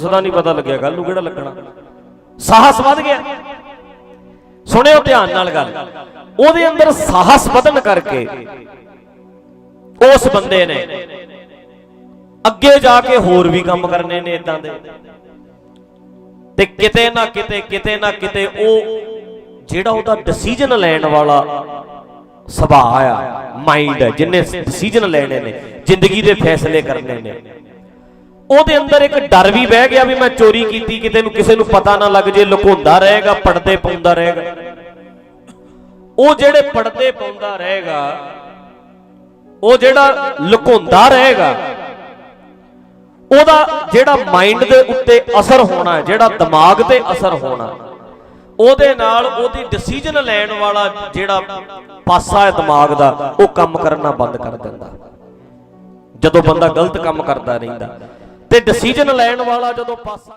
ਸਦਾ ਨਹੀਂ ਪਤਾ ਲੱਗਿਆ ਗੱਲ ਨੂੰ ਕਿਹੜਾ ਲੱਗਣਾ। ਸਾਹਸ ਵੱਧ ਗਿਆ। ਸੁਣਿਓ ਧਿਆਨ ਨਾਲ ਗੱਲ। ਉਹਦੇ ਅੰਦਰ ਸਾਹਸ ਵਧਣ ਕਰਕੇ ਉਸ ਬੰਦੇ ਨੇ ਅੱਗੇ ਜਾ ਕੇ ਹੋਰ ਵੀ ਕੰਮ ਕਰਨੇ ਨੇ ਇਦਾਂ ਦੇ। ਤੇ ਕਿਤੇ ਨਾ ਕਿਤੇ ਕਿਤੇ ਨਾ ਕਿਤੇ ਉਹ ਜਿਹੜਾ ਉਹਦਾ ਡਿਸੀਜਨ ਲੈਣ ਵਾਲਾ ਸੁਭਾਅ ਆ ਮਾਈਂਡ ਹੈ ਜਿੰਨੇ ਡਿਸੀਜਨ ਲੈਣੇ ਨੇ, ਜ਼ਿੰਦਗੀ ਦੇ ਫੈਸਲੇ ਕਰਨੇ ਨੇ। ਉਹਦੇ ਅੰਦਰ ਇੱਕ ਡਰ ਵੀ ਬਹਿ ਗਿਆ ਵੀ ਮੈਂ ਚੋਰੀ ਕੀਤੀ ਕਿਤੇ ਨੂੰ ਕਿਸੇ ਨੂੰ ਪਤਾ ਨਾ ਲੱਗ ਜੇ ਲੁਕਾਉਂਦਾ ਰਹੇਗਾ ਪੜਦੇ ਪਾਉਂਦਾ ਰਹੇਗਾ। ਉਹ ਜਿਹੜੇ ਪੜਦੇ ਪਾਉਂਦਾ ਰਹੇਗਾ ਉਹ ਜਿਹੜਾ ਲੁਕਾਉਂਦਾ ਰਹੇਗਾ ਉਹਦਾ ਜਿਹੜਾ ਮਾਈਂਡ ਦੇ ਉੱਤੇ ਅਸਰ ਹੋਣਾ ਹੈ, ਜਿਹੜਾ ਦਿਮਾਗ ਤੇ ਅਸਰ ਹੋਣਾ ਉਹਦੇ ਨਾਲ ਉਹਦੀ ਡਿਸੀਜਨ ਲੈਣ ਵਾਲਾ ਜਿਹੜਾ ਪਾਸਾ ਹੈ ਦਿਮਾਗ ਦਾ ਉਹ ਕੰਮ ਕਰਨਾ ਬੰਦ ਕਰ ਦਿੰਦਾ। ਜਦੋਂ ਬੰਦਾ ਗਲਤ ਕੰਮ ਕਰਦਾ ਰਹਿੰਦਾ। ਤੇ ਡਿਸੀਜਨ ਲੈਣ ਵਾਲਾ ਜਦੋਂ ਪਾਸਾ